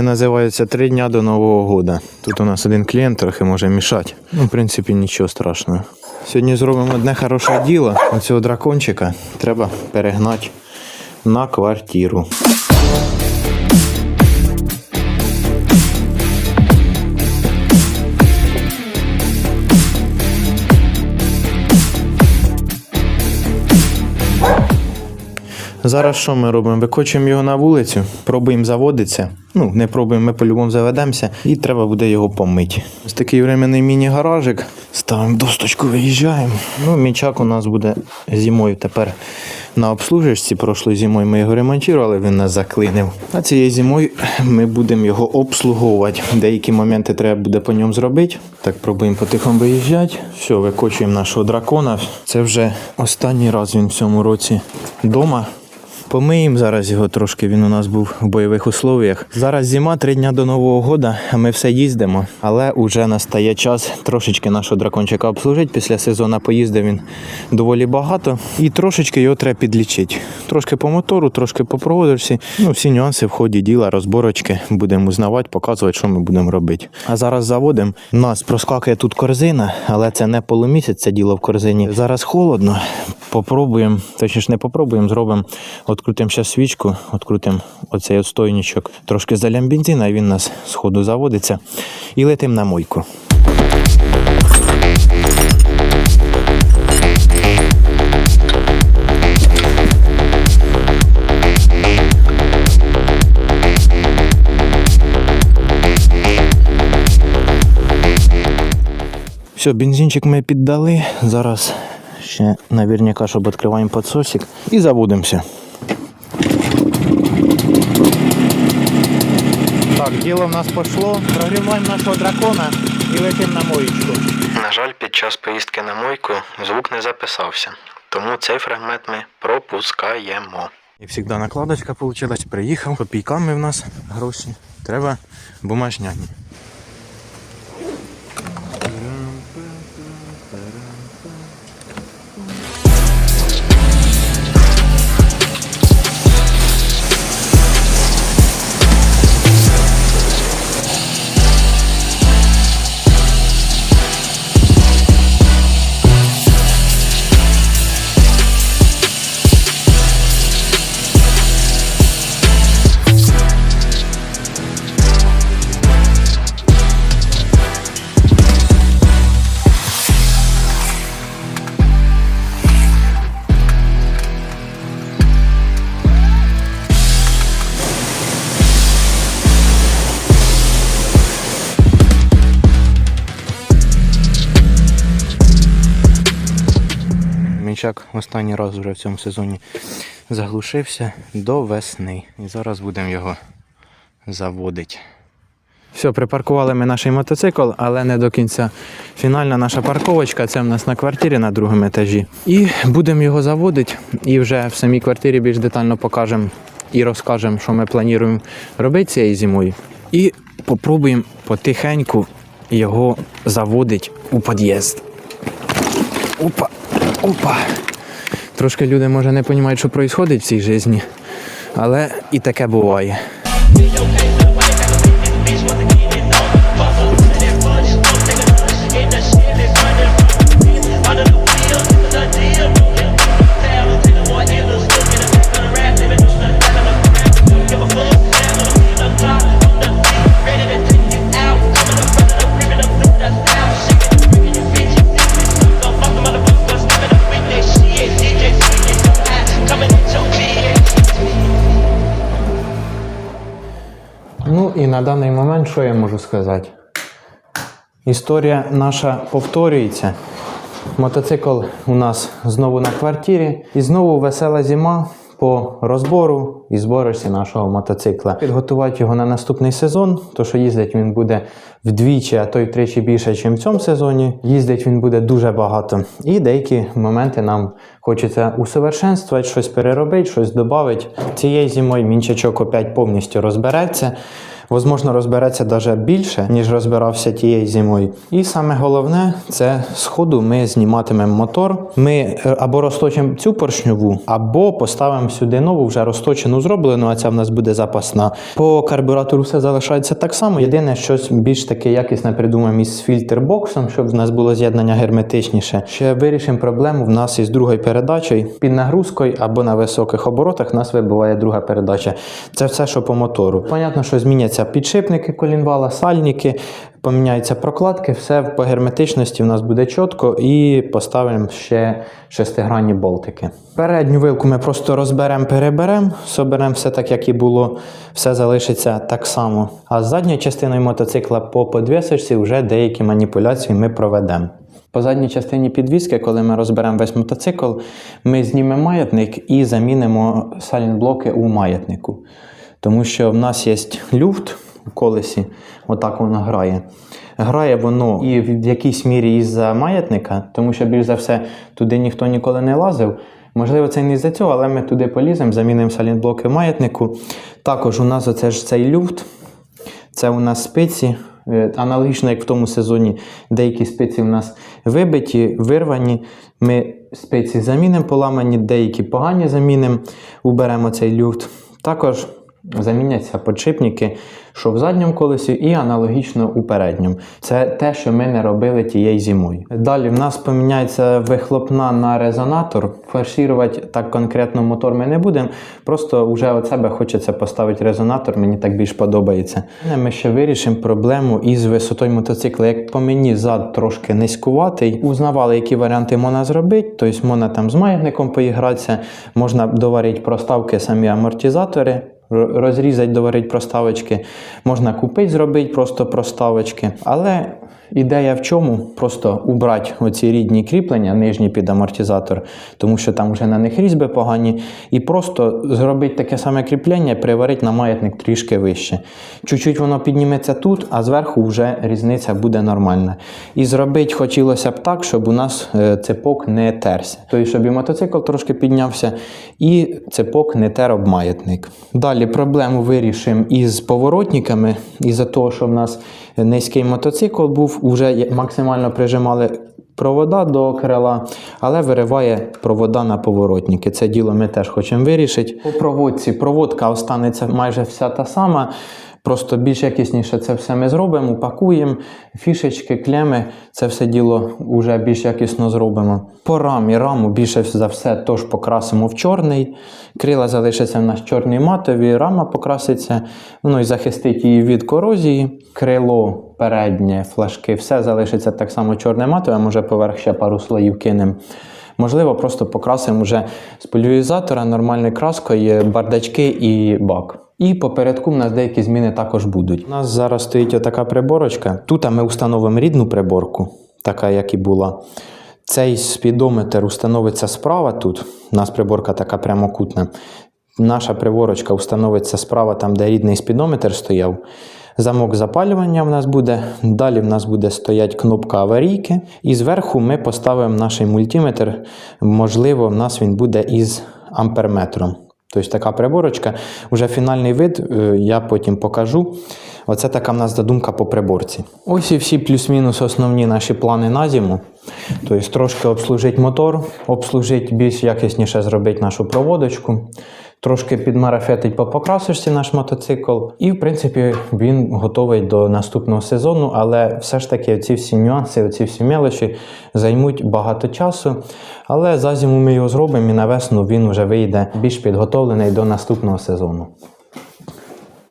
Це називається три дня до Нового года. Тут у нас один клієнт трохи може мішати. Ну, в принципі, нічого страшного. Сьогодні зробимо одне хороше діло. Оцього дракончика треба перегнати на квартиру. Зараз що ми робимо? Викочуємо його на вулицю, пробуємо заводитися. Ну, не пробуємо, ми по-любому заведемося, і треба буде його помити. Ось такий временний міні-гаражик. Ставимо досточку, виїжджаємо. Ну, мічак у нас буде зимою тепер на обслужишці. Прошлою зимою ми його ремонтували, він нас заклинив. А цією зимою ми будемо його обслуговувати. Деякі моменти треба буде по ньому зробити. Так, пробуємо потихом виїжджати. Все, викочуємо нашого дракона. Це вже останній раз він в цьому році вдома. Помиємо зараз його трошки, він у нас був в бойових условіях. Зараз зима, три дня до Нового года, ми все їздимо. Але вже настає час трошечки нашого дракончика обслужити. Після сезону поїздив він доволі багато. І трошечки його треба підлічити. Трошки по мотору, трошки по проводочці. Ну, всі нюанси в ході діла, розборочки. Будемо узнавати, показувати, що ми будемо робити. А зараз заводимо. У нас проскакує тут корзина, але це не полумісяць, це діло в корзині. Зараз холодно. Попробуємо, точніше не попробуємо, зробимо. Открутимо ще свічку, открутимо оцей отстойничок, трошки залям бензина, і він нас з ходу заводиться. І летимо на мойку. Все, бензинчик ми піддали. Зараз ще наверняка, щоб відкриваємо підсосик і заводимося. Так, діло в нас пішло. Прогріваємо нашого дракона і летимо на моєчку. На жаль, під час поїздки на мойку звук не записався. Тому цей фрагмент ми пропускаємо. І завжди накладочка вийшла. Приїхав, копійками в нас гроші. Треба бумажняні. Мічак останній раз вже в цьому сезоні заглушився до весни. І зараз будемо його заводити. Все, припаркували ми наш мотоцикл, але не до кінця. Фінальна наша парковочка це в нас на квартирі на другому етажі. І будемо його заводити. І вже в самій квартирі більш детально покажемо і розкажемо, що ми плануємо робити цією зимою. І попробуємо потихеньку його заводити у під'їзд. Опа, опа. Трошки люди, може, не розуміють, що відбувається в цій житті, але і таке буває. Ну і на даний момент, що я можу сказати? Історія наша повторюється. Мотоцикл у нас знову на квартирі. І знову весела зима по розбору і зборочці нашого мотоцикла. Підготувати його на наступний сезон, то що їздить він буде вдвічі, а то й втричі більше, ніж в цьому сезоні. Їздить він буде дуже багато. І деякі моменти нам хочеться усовершенствувати, щось переробити, щось додати. Цієї зимою мінчачок опять повністю розбереться. Возможно, розбереться навіть більше, ніж розбирався тієї зимою. І саме головне, це з ходу ми зніматимемо мотор. Ми е, або розточимо цю поршньову, або поставимо сюди нову, вже розточену зроблену, а ця в нас буде запасна. По карбюратору все залишається так само. Єдине, щось більш таке якісне придумаємо із фільтрбоксом, щоб в нас було з'єднання герметичніше. Ще вирішимо проблему в нас із другою передачею. Під нагрузкою або на високих оборотах нас вибиває друга передача. Це все, що по мотору. Понятно, що зміняться підшипники колінвала, сальники, поміняються прокладки, все по герметичності в нас буде чітко і поставимо ще шестигранні болтики. Передню вилку ми просто розберемо, переберемо, соберемо все так, як і було, все залишиться так само. А з задньою частиною мотоцикла по подвісочці вже деякі маніпуляції ми проведемо. По задній частині підвіски, коли ми розберемо весь мотоцикл, ми знімемо маятник і замінимо сайлентблоки у маятнику. Тому що в нас є люфт у колесі, отак воно грає. Грає воно і в якійсь мірі із-за маятника, тому що більш за все туди ніхто ніколи не лазив. Можливо, це не з-за цього, але ми туди поліземо, замінимо сайлентблоки в маятнику. Також у нас оце ж цей люфт, це у нас спиці. Е, Аналогічно, як в тому сезоні, деякі спиці у нас вибиті, вирвані. Ми спиці замінимо поламані, деякі погані замінимо, уберемо цей люфт. Також заміняться подшипники, що в задньому колесі, і аналогічно у передньому. Це те, що ми не робили тієї зимою. Далі в нас поміняється вихлопна на резонатор. Фаршірувати так конкретно мотор ми не будемо. Просто вже від себе хочеться поставити резонатор, мені так більш подобається. Ми ще вирішимо проблему із висотою мотоцикла. Як по мені зад трошки низькуватий, узнавали, які варіанти можна зробити. Тобто можна там з маятником поігратися, можна доварити проставки самі амортизатори. Розрізати, доварити проставочки. Можна купити, зробити просто проставочки. Але ідея в чому? Просто убрати оці рідні кріплення, нижні під амортизатор, тому що там вже на них різьби погані. І просто зробити таке саме кріплення, приварити на маятник трішки вище. Чуть-чуть воно підніметься тут, а зверху вже різниця буде нормальна. І зробити хотілося б так, щоб у нас е, цепок не терся. Тобто, щоб і мотоцикл трошки піднявся, і цепок не тер об маятник. Далі проблему вирішимо із поворотниками. Із-за того, що в нас низький мотоцикл був, вже максимально прижимали провода до крила, але вириває провода на поворотники. Це діло ми теж хочемо вирішити. По проводці проводка останеться майже вся та сама. Просто більш якісніше це все ми зробимо, упакуємо, фішечки, клеми, це все діло вже більш якісно зробимо. По рамі, раму більше за все тож покрасимо в чорний. Крила залишаться в нас чорні матові, рама покраситься, ну і захистить її від корозії. Крило переднє, флажки, все залишиться так само чорне матове, може поверх ще пару слоїв кинемо. Можливо, просто покрасимо вже з поляризатора нормальною краскою бардачки і бак. І попередку в нас деякі зміни також будуть. У нас зараз стоїть отака приборочка. Тут ми встановимо рідну приборку, така як і була. Цей спідометр установиться справа тут. У нас приборка така прямокутна. Наша приборочка установиться справа, там, де рідний спідометр стояв. Замок запалювання в нас буде. Далі в нас буде стоять кнопка аварійки. І зверху ми поставимо наш мультиметр. Можливо, в нас він буде із амперметром. Тобто така приборочка. Уже фінальний вид е, я потім покажу. Оце така в нас задумка по приборці. Ось і всі плюс-мінус основні наші плани на зиму. Тобто трошки обслужити мотор, обслужити більш якісніше зробити нашу проводочку, трошки підмарафетить по покрасочці наш мотоцикл. І, в принципі, він готовий до наступного сезону, але все ж таки ці всі нюанси, ці всі мелочі займуть багато часу. Але за зиму ми його зробимо і на весну він вже вийде більш підготовлений до наступного сезону.